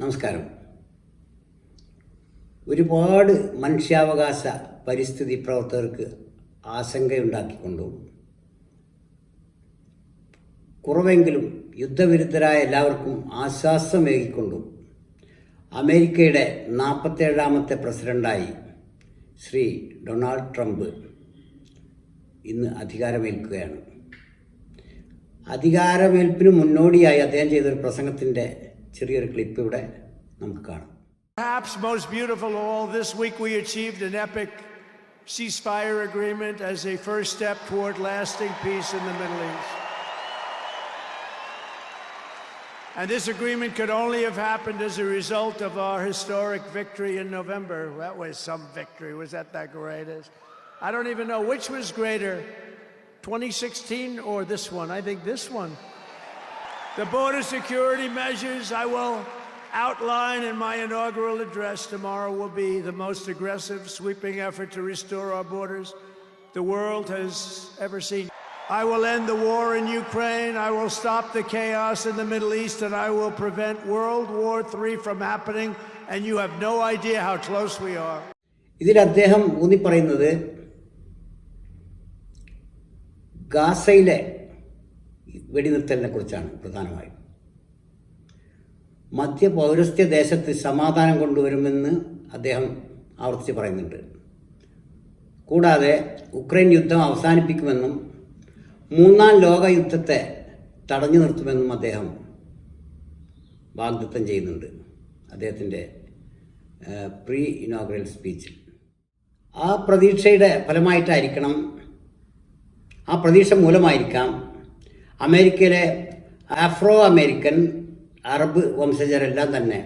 നമസ്കാരം. ഒരുപാട് മനുഷ്യാവകാശ പരിസ്ഥിതി പ്രവർത്തകർക്ക് ആശങ്കയുണ്ടാക്കിക്കൊണ്ടും. കുറവെങ്കിലും യുദ്ധവിരുദ്ധരായ എല്ലാവർക്കും ആശ്വാസമേകിക്കൊണ്ടും. അമേരിക്കയുടെ നാൽപ്പത്തേഴാമത്തെ പ്രസിഡന്റായി ശ്രീ ഡൊണാൾഡ് ട്രംപ് ഇന്ന് അധികാരമേൽക്കുകയാണ്. അധികാരമേൽപ്പിന് മുന്നോടിയായി അദ്ദേഹം ചെയ്തൊരു പ്രസംഗത്തിന്റെ ചെറിയൊരു ക്ലിപ്പ് ഇവിടെ നമുക്ക് കാണാം Perhaps most beautiful of all, this week we achieved an epic ceasefire agreement as a first step toward lasting peace in the Middle East. And this agreement could only have happened as a result of our historic victory in November. That was some victory. Was that that greatest? I don't even know which was greater, 2016 or this one. I think this one. The border security measures I will outline in my inaugural address tomorrow will be the most aggressive, sweeping effort to restore our borders the world has ever seen. I will end the war in Ukraine. I will stop the chaos in the Middle East, and I will prevent World War III from happening. And you have no idea how close we are. ഇതിൽ അദ്ദേഹം ഊന്നി പറയുന്നത് ഗാസയിലെ വെടിനിർത്തലിനെ കുറിച്ചാണ് പ്രധാനമായും. മധ്യ പൗരസ്ത്യ ദേശത്ത് സമാധാനം കൊണ്ടുവരുമെന്ന് അദ്ദേഹം ആവർത്തിച്ച് പറയുന്നുണ്ട്. കൂടാതെ ഉക്രൈൻ യുദ്ധം അവസാനിപ്പിക്കുമെന്നും മൂന്നാം ലോക യുദ്ധത്തെ തടഞ്ഞു നിർത്തുമെന്നും അദ്ദേഹം വാഗ്ദത്തം ചെയ്യുന്നുണ്ട് അദ്ദേഹത്തിന്റെ പ്രീ ഇനോഗ്രൽ സ്പീച്ചിൽ ആ പ്രതീക്ഷയുടെ ഫലമായിട്ടായിരിക്കണം ആ പ്രതീക്ഷ മൂലമായിരിക്കാം അമേരിക്കയിലെ ആഫ്രോ അമേരിക്കൻ അറബ് വംശജരെല്ലാം തന്നെ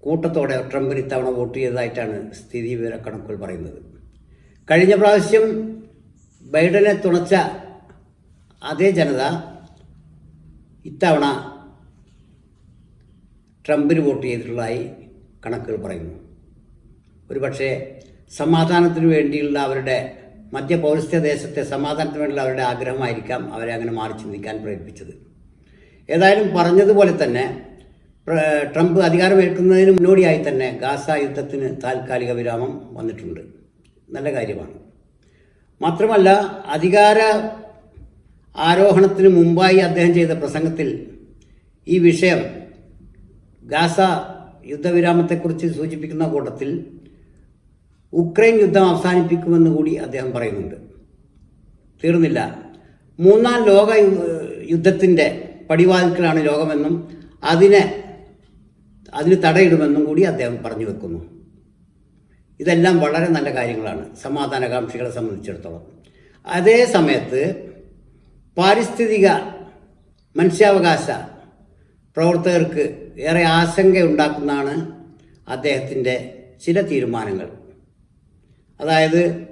കൂട്ടത്തോടെ ട്രംപിന് ഇത്തവണ വോട്ട് ചെയ്തതായിട്ടാണ് സ്ഥിതി വിവരക്കണക്കുകൾ പറയുന്നത്. കഴിഞ്ഞ പ്രാവശ്യം ബൈഡനെ തുണച്ച അതേ ജനത ഇത്തവണ ട്രംപിന് വോട്ട് ചെയ്തിട്ടുള്ളതായി കണക്കുകൾ പറയുന്നു. ഒരുപക്ഷെ സമാധാനത്തിന് വേണ്ടിയുള്ള അവരുടെ മധ്യ പൗരസ്ത്യ ദേശത്തെ സമാധാനത്തിന് വേണ്ടിയുള്ള അവരുടെ ആഗ്രഹമായിരിക്കാം അവരെ അങ്ങനെ മാറി ചിന്തിക്കാൻ പ്രേരിപ്പിച്ചത്. ഏതായാലും പറഞ്ഞതുപോലെ തന്നെ ട്രംപ് അധികാരമേൽക്കുന്നതിന് മുന്നോടിയായി തന്നെ ഗാസ യുദ്ധത്തിന് താൽക്കാലിക വിരാമം വന്നിട്ടുണ്ട്. നല്ല കാര്യമാണ്. മാത്രമല്ല അധികാര ആരോഹണത്തിന് മുമ്പായി അദ്ദേഹം ചെയ്ത പ്രസംഗത്തിൽ ഈ വിഷയം ഗാസ യുദ്ധവിരാമത്തെക്കുറിച്ച് സൂചിപ്പിക്കുന്ന കൂട്ടത്തിൽ ഉക്രൈൻ യുദ്ധം അവസാനിപ്പിക്കുമെന്ന് കൂടി അദ്ദേഹം പറയുന്നുണ്ട്. തീർന്നില്ല. മൂന്നാം ലോക യുദ്ധത്തിന്റെ പടിവാതിൽക്കലാണ് ലോകമെന്നും അതിനെ അതിന് തടയിടുമെന്നും കൂടി അദ്ദേഹം പറഞ്ഞു വെക്കുന്നു. ഇതെല്ലാം വളരെ നല്ല കാര്യങ്ങളാണ് സമാധാനകാംക്ഷികളെ സംബന്ധിച്ചിടത്തോളം. അതേ സമയത്ത് പാരിസ്ഥിതിക മനുഷ്യാവകാശ പ്രവർത്തകർക്ക് ഏറെ ആശങ്കയുണ്ടാക്കുന്നതാണ് അദ്ദേഹത്തിന്റെ ചില തീരുമാനങ്ങൾ. അതായത്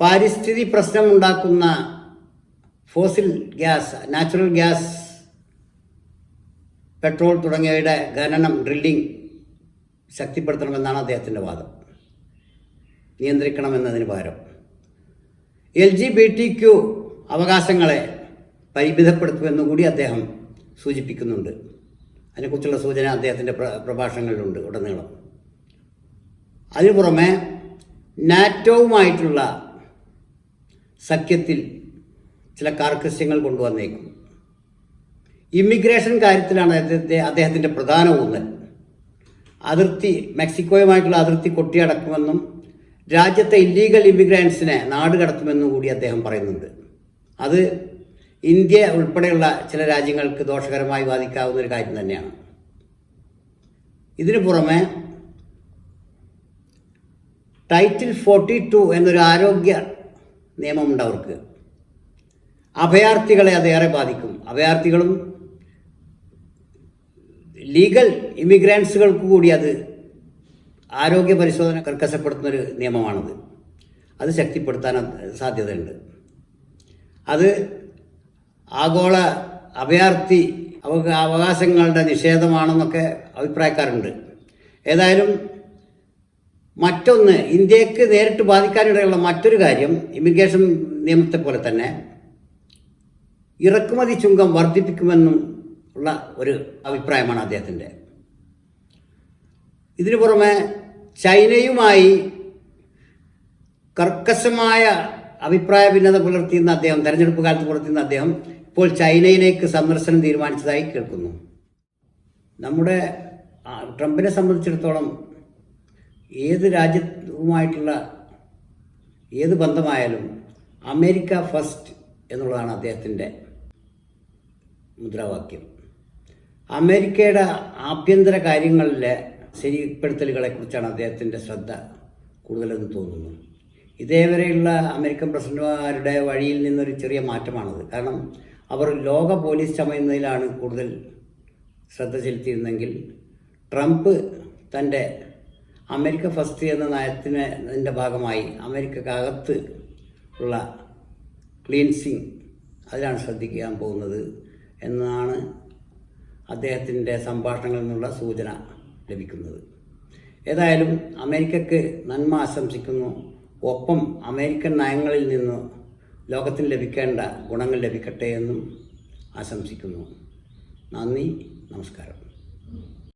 പാരിസ്ഥിതി പ്രശ്നമുണ്ടാക്കുന്ന fossil gas natural gas petrol തുടങ്ങിയവയുടെ ഖനനം ഡ്രില്ലിംഗ് ശക്തിപ്പെടുത്തണമെന്നാണ് അദ്ദേഹത്തിന്റെ വാദം. നിയന്ത്രിക്കണമെന്നതിന് പകരം. L G B T Q അവകാശങ്ങളെ പരിമിതപ്പെടുത്തുമെന്നും കൂടി അദ്ദേഹം സൂചിപ്പിക്കുന്നുണ്ട്. അതിനെക്കുറിച്ചുള്ള സൂചന അദ്ദേഹത്തിന്റെ പ്ര പ്രഭാഷണങ്ങളിലുണ്ട് ഉടനീളം. അതിനു പുറമെ നാറ്റോവുമായിട്ടുള്ള സഖ്യത്തിൽ ചില കാർക്കശ്യങ്ങൾ കൊണ്ടുവന്നേക്കും ഇമിഗ്രേഷൻ കാര്യത്തിലാണ് അദ്ദേഹത്തെ അദ്ദേഹത്തിന്റെ പ്രധാന ഊന്നൽ. അതിർത്തി മെക്സിക്കോയുമായിട്ടുള്ള അതിർത്തി കൊട്ടിയടക്കുമെന്നും രാജ്യത്തെ ഇല്ലീഗൽ ഇമിഗ്രൻസിനെ നാട് കടത്തുമെന്നും കൂടി അദ്ദേഹം പറയുന്നുണ്ട്. അത് ഇന്ത്യ ഉൾപ്പെടെയുള്ള ചില രാജ്യങ്ങൾക്ക് ദോഷകരമായി ബാധിക്കാവുന്ന ഒരു കാര്യം തന്നെയാണ്. ഇതിനു പുറമെ ടൈറ്റിൽ ഫോർട്ടി ടു എന്നൊരു ആരോഗ്യ നിയമമുണ്ട് അവർക്ക്. അഭയാർത്ഥികളെ അതേറെ ബാധിക്കും. അഭയാർത്ഥികളും ലീഗൽ ഇമിഗ്രൻസുകൾക്ക് കൂടി അത് ആരോഗ്യ പരിശോധന കർക്കശപ്പെടുത്തുന്നൊരു നിയമമാണത്. അത് ശക്തിപ്പെടുത്താൻ സാധ്യതയുണ്ട്. അത് ആഗോള അഭയാർത്ഥി അവ അവകാശങ്ങളുടെ നിഷേധമാണെന്നൊക്കെ അഭിപ്രായക്കാരുണ്ട്. ഏതായാലും മറ്റൊന്ന് ഇന്ത്യയ്ക്ക് നേരിട്ട് ബാധിക്കാനിടയുള്ള മറ്റൊരു കാര്യം ഇമിഗ്രേഷൻ നിയമത്തെ പോലെ തന്നെ ഇറക്കുമതി ചുങ്കം വർദ്ധിപ്പിക്കുമെന്നും ഉള്ള ഒരു അഭിപ്രായമാണ് അദ്ദേഹത്തിന്റെ ഇതിനു പുറമെ ചൈനയുമായി കർക്കശമായ അഭിപ്രായ ഭിന്നത പുലർത്തിയെന്ന് അദ്ദേഹം തെരഞ്ഞെടുപ്പ് കാലത്ത് പുലർത്തിയെന്ന് അദ്ദേഹം ഇപ്പോൾ ചൈനയിലേക്ക് സന്ദർശനം തീരുമാനിച്ചതായി കേൾക്കുന്നു. നമ്മുടെ ട്രംപിനെ സംബന്ധിച്ചിടത്തോളം ഏത് രാജ്യവുമായിട്ടുള്ള ഏത് ബന്ധമായാലും അമേരിക്ക ഫസ്റ്റ് എന്നുള്ളതാണ് അദ്ദേഹത്തിന്റെ മുദ്രാവാക്യം. അമേരിക്കയുടെ ആഭ്യന്തര കാര്യങ്ങളിലെ ശരിപ്പെടുത്തലുകളെക്കുറിച്ചാണ് അദ്ദേഹത്തിന്റെ ശ്രദ്ധ കൂടുതലെന്ന് തോന്നുന്നു. ഇതേവരെയുള്ള അമേരിക്കൻ പ്രസിഡന്റുമാരുടെ വഴിയിൽ നിന്നൊരു ചെറിയ മാറ്റമാണത്. കാരണം അവർ ലോക പോലീസ് ചമയുന്നതിലാണ് കൂടുതൽ ശ്രദ്ധ ചെലുത്തിയിരുന്നെങ്കിൽ ട്രംപ് തന്റെ അമേരിക്ക ഫസ്റ്റ് എന്ന നയത്തിന്റെ ഭാഗമായി അമേരിക്കക്കകത്ത് ഉള്ള ക്ലീൻസിങ് അതിലാണ് ശ്രദ്ധിക്കാൻ പോകുന്നത് എന്നാണ് അദ്ദേഹത്തിന്റെ സംഭാഷണങ്ങളിൽ നിന്നുള്ള സൂചന ലഭിക്കുന്നത്. ഏതായാലും അമേരിക്കക്ക് നന്മ ആശംസിക്കുന്നു. ഒപ്പം അമേരിക്കൻ നയങ്ങളിൽ നിന്ന് ലോകത്തിന് ലഭിക്കേണ്ട ഗുണങ്ങൾ ലഭിക്കട്ടെ എന്നും ആശംസിക്കുന്നു. നന്ദി നമസ്കാരം.